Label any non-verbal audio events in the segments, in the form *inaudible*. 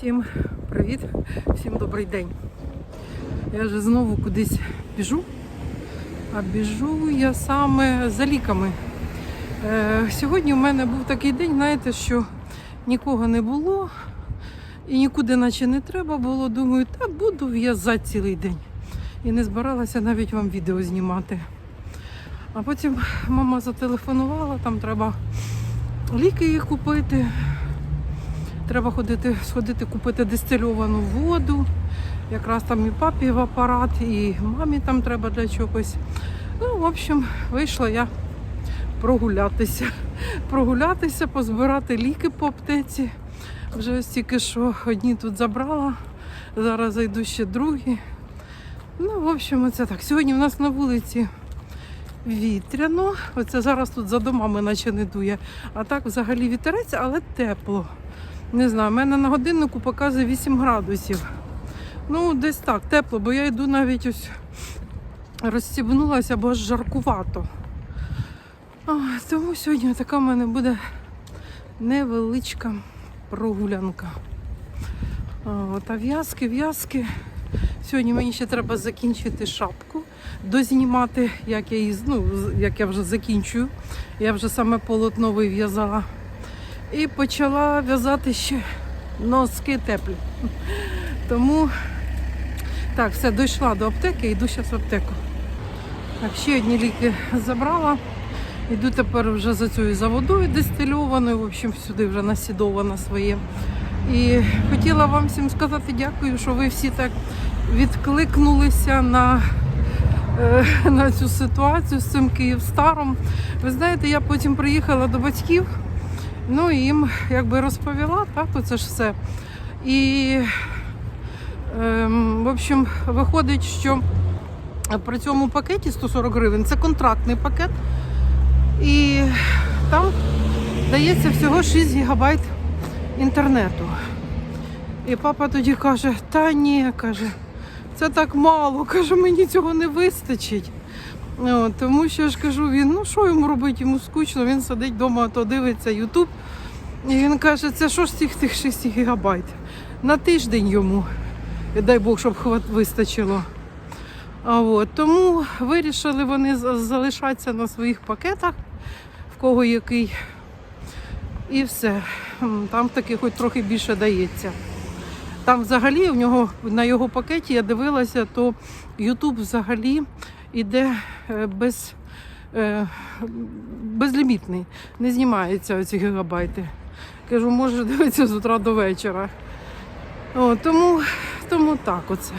Всім привіт, всім добрий день. Я вже знову кудись біжу, а біжу я саме за ліками. Е, сьогодні у мене був такий день, знаєте, що нікого не було і нікуди наче не треба було. Думаю, та буду в'язати цілий день. І не збиралася навіть вам відео знімати. А потім мама зателефонувала, там треба ліки купити. Треба ходити, сходити купити дистильовану воду. Якраз там і папі в апарат, і мамі там треба для чогось. Ну, в общем, вийшла я прогулятися. Прогулятися, позбирати ліки по аптеці. Вже ось тільки що одні тут забрала. Зараз зайду ще другі. Ну, в общем, це так. Сьогодні в нас на вулиці вітряно. Оце зараз тут за домами наче не дує. А так взагалі вітерець, але тепло. Не знаю, в мене на годиннику показує 8 градусів. Ну, десь так, тепло, бо я йду навіть ось розстібнулася, бо аж жаркувато. А, тому сьогодні така в мене буде невеличка прогулянка. А, от, в'язки, в'язки. Сьогодні мені ще треба закінчити шапку, дознімати, як я її, ну, як я вже закінчую. Я вже саме полотно вив'язала. І почала в'язати ще носки теплі. Тому так, все, дійшла до аптеки, йду зараз в аптеку. Так, ще одні ліки забрала. Йду тепер вже за цією за водою дистильованою, в общем, сюди вже насідована своє. І хотіла вам всім сказати дякую, що ви всі так відкликнулися на, е, на цю ситуацію з цим Київстаром. Ви знаєте, я потім приїхала до батьків. Ну їм якби розповіла, так, оце ж все. І, ем, в общем, виходить, що при цьому пакеті 140 гривень це контрактний пакет. І там дається всього 6 гігабайт інтернету. І папа тоді каже, та ні, каже, це так мало, каже, мені цього не вистачить. От, тому що я ж кажу, він, ну що йому робити, йому скучно, він сидить вдома, то дивиться Ютуб. І він каже, це що ж цих тих 6 гігабайт? На тиждень йому. Дай Бог, щоб вистачило. А от, тому вирішили вони залишатися на своїх пакетах, в кого який. І все. Там таки хоч трохи більше дається. Там взагалі в нього на його пакеті я дивилася, то YouTube взагалі іде е, без, е, безлімітний, не знімаються оці гігабайти. Кажу, може дивитися з утра до вечора. О, тому, тому так оце.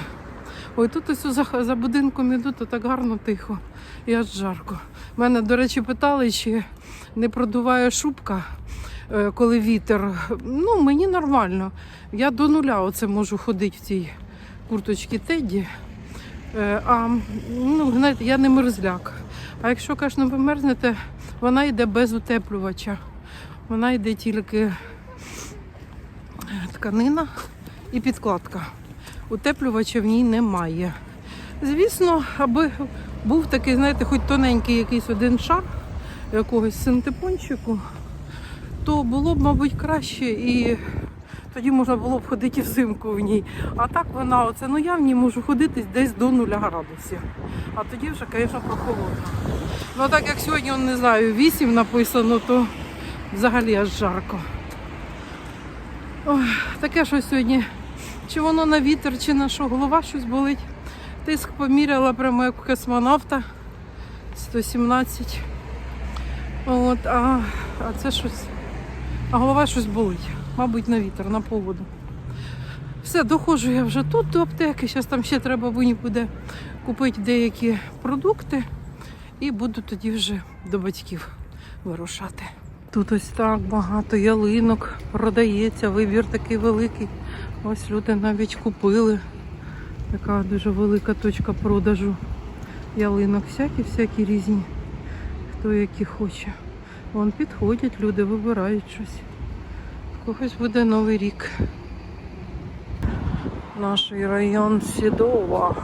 Ой, тут ось за, за будинком іду, то так гарно тихо і аж жарко. Мене, до речі, питали, чи не продуває шубка, е, коли вітер. Ну, мені нормально. Я до нуля оце можу ходити в цій курточці Тедді. Е, А ну, знаєте, я не мерзляк. А якщо, звісно, ви мерзнете, вона йде без утеплювача. Вона йде тільки е, тканина і підкладка. Утеплювача в ній немає. Звісно, аби був такий, знаєте, хоч тоненький якийсь один шар якогось синтепончику, то було б, мабуть, краще і тоді можна було б ходити взимку в ній. А так вона, оце, ну я в ній можу ходити десь до 0 градусів. А тоді вже, звісно, прохолодно. Ну так як сьогодні, не знаю, 8 написано, то взагалі аж жарко. Ой, таке що сьогодні. Чи воно на вітер, чи на що, голова щось болить. Тиск поміряла прямо як космонавта 117. От, а, а це щось. А голова щось болить. Мабуть, на вітер, на погоду. Все, доходжу я вже тут до аптеки. Зараз там ще треба мені буде купити деякі продукти і буду тоді вже до батьків вирушати. Тут ось так багато ялинок продається, вибір такий великий. Ось люди навіть купили. Така дуже велика точка продажу ялинок. Всякі-всякі різні. Хто які хоче. Вон підходять, люди вибирають щось. В Когось буде новий рік. Наш район Сідова.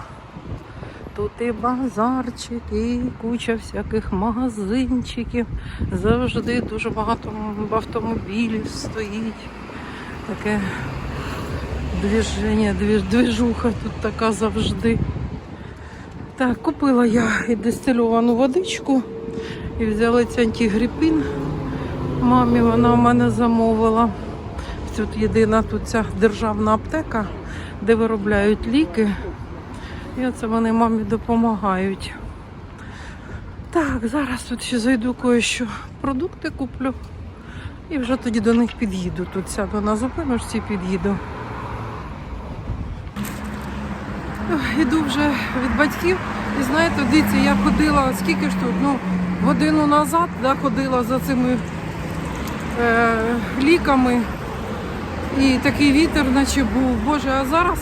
Тут і базарчик, і куча всяких магазинчиків. Завжди дуже багато автомобілів стоїть. Таке Двіження, двіж, двіжуха тут така завжди. Так, купила я і дистильовану водичку і взяла цей антигрипін. Мамі вона у мене замовила. Тут єдина тут ця державна аптека, де виробляють ліки. І оце вони мамі допомагають. Так, зараз тут ще зайду кое-що продукти куплю. І вже тоді до них під'їду. Тут сяду на зупиночці під'їду. Іду вже від батьків. І знаєте, дивіться, я ходила, скільки ж тут? Ну, годину назад да, ходила за цими е, ліками. І такий вітер, наче був. Боже, а зараз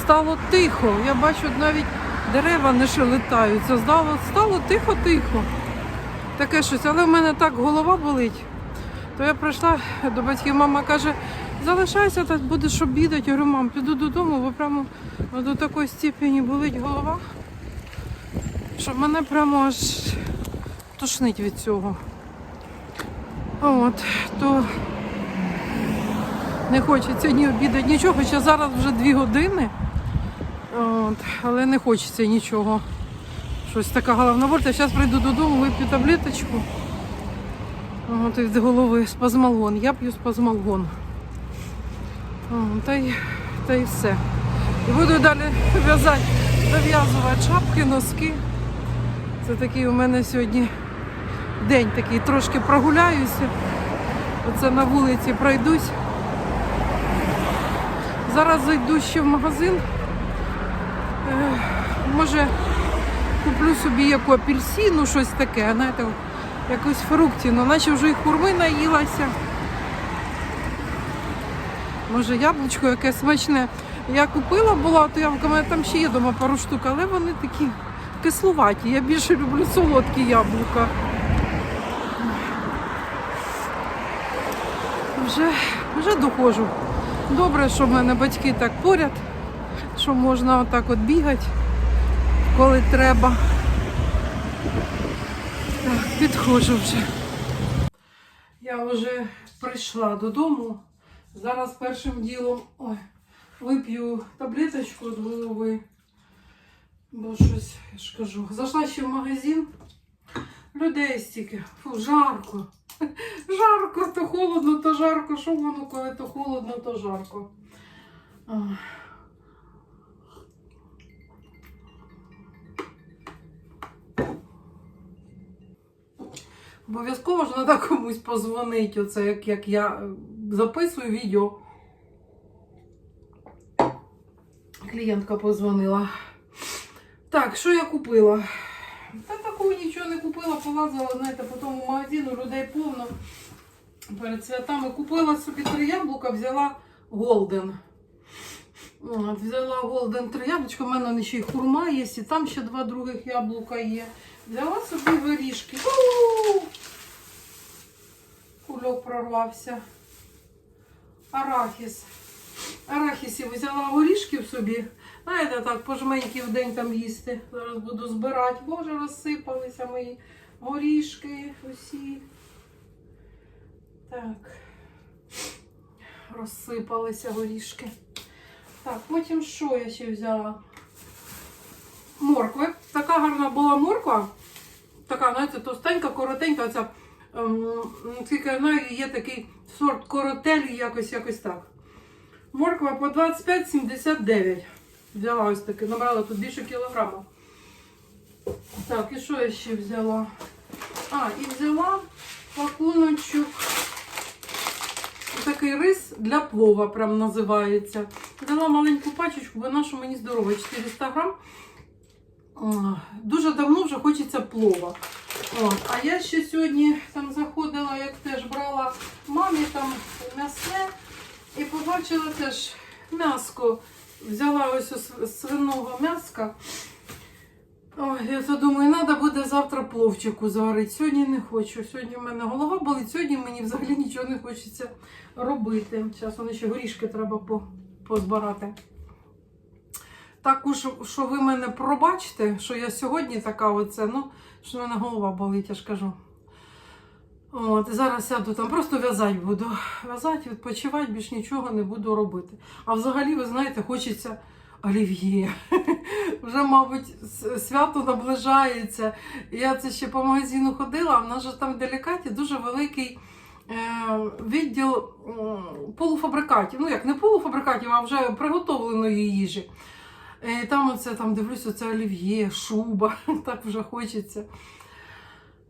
стало тихо. Я бачу, навіть дерева не шелетаються. Стало, стало тихо-тихо. Таке щось, але в мене так голова болить. То я прийшла до батьків, мама каже, залишайся, так будеш обідати. Я говорю, мам, піду додому, бо прямо до такої степені болить голова, що мене прямо аж тошнить від цього. От, то не хочеться ні обідати, нічого, хоча зараз вже дві години. От, але не хочеться нічого. Щось така головна. Я зараз прийду додому, вип'ю таблеточку. От, з голови спазмалгон. Я п'ю спазмалгон. Та, й, та й все. І буду далі в'язати, зав'язувати шапки, носки. Це такий у мене сьогодні день такий, трошки прогуляюся. Оце на вулиці пройдусь. Зараз зайду ще в магазин. Е, може куплю собі яку апельсину, щось таке, знаєте, якусь фруктіну, наче вже і хурми наїлася. Може яблучко яке смачне. Я купила була, то я в мене там ще є дома пару штук, але вони такі кислуваті. Я більше люблю солодкі яблука. Вже, вже доходжу. Добре, що в мене батьки так поряд, що можна отак от бігати, коли треба. Так, підходжу вже. Я вже прийшла додому. Зараз першим ділом ой, вип'ю таблеточку від голови. Бо щось, я ж кажу. Зайшла ще в магазин. Людей стільки. Фу, жарко. Жарко, то холодно, то жарко. Що воно, коли то холодно, то жарко. Обов'язково ж треба комусь позвонити, оце як, як я е, записую відео. Клієнтка позвонила. Так, що я купила? Не купила, полазила, знаєте, по тому магазину, людей повно перед святами. Купила собі три яблука, взяла Голден. Взяла Голден три яблучка, в мене ще й хурма є, і там ще два других яблука є. Взяла собі горішки. Кульок прорвався. Арахіс. Арахісів взяла горішків собі. Знаєте, так, по день там їсти. Зараз буду збирати. Боже, розсипалися мої горішки усі. Так. Розсипалися горішки. Так, потім що я ще взяла? Моркви. Така гарна була морква. Така, знаєте, товстенька, коротенька. Оця, ем, тільки я знаю, є такий сорт коротелі, якось якось так. Морква по 25,79. Взяла ось таке, набрала тут більше кілограма. Так, і що я ще взяла? А, і взяла пакуночок. Такий рис для плова, прям називається. Взяла маленьку пачечку, вона що мені здорова, 400 грам. Дуже давно вже хочеться плова. От. А я ще сьогодні там заходила, як теж брала мамі там м'ясне і побачила теж м'яско. Взяла ось свиного м'яска. Ой, я то думаю, треба буде завтра пловчику зварити. Сьогодні не хочу. Сьогодні в мене голова болить, сьогодні мені взагалі нічого не хочеться робити. Зараз вони ще горішки треба по- позбирати. Також, що ви мене пробачте, що я сьогодні така оце, ну, що в мене голова болить, я ж кажу. От, зараз сяду там, просто в'язати буду. В'язати, відпочивати, більш нічого не буду робити. А взагалі, ви знаєте, хочеться олів'є. *laughs* Вже, мабуть, свято наближається. Я це ще по магазину ходила, а в нас же там в делікаті дуже великий е, відділ полуфабрикатів. Ну, як не полуфабрикатів, а вже приготовленої їжі. І там оце там дивлюся, це олів'є, шуба, *laughs* так вже хочеться.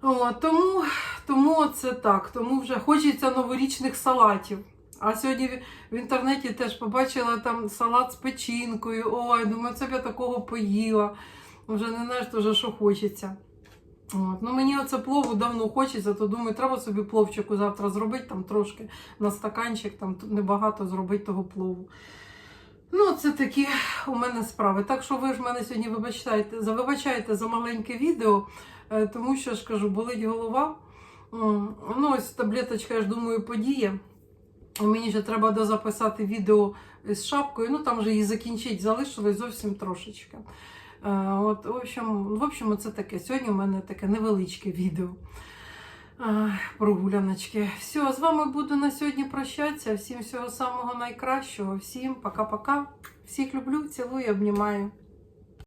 О, тому, тому це так, тому вже хочеться новорічних салатів. А сьогодні в- інтернеті теж побачила там салат з печінкою. Ой, думаю, це б я такого поїла. Вже не знаєш, вже що хочеться. От. Ну, мені оце плову давно хочеться, то думаю, треба собі пловчику завтра зробити, там трошки на стаканчик, там небагато зробити того плову. Ну, це такі у мене справи. Так що ви ж мене сьогодні вибачаєте, вибачаєте за маленьке відео, тому що ж кажу, болить голова. Ну, ось таблеточка, я ж думаю, подіє. Мені ще треба дозаписати відео з шапкою. Ну там же її закінчить, залишилось зовсім трошечки. Е, От, в общем, в общем, це таке. Сьогодні у мене таке невеличке відео. Ах, Прогуляночки. Все, з вами буду на сьогодні прощатися. Всім всього самого найкращого. Всім пока-пока. Всіх люблю, цілую, обнімаю.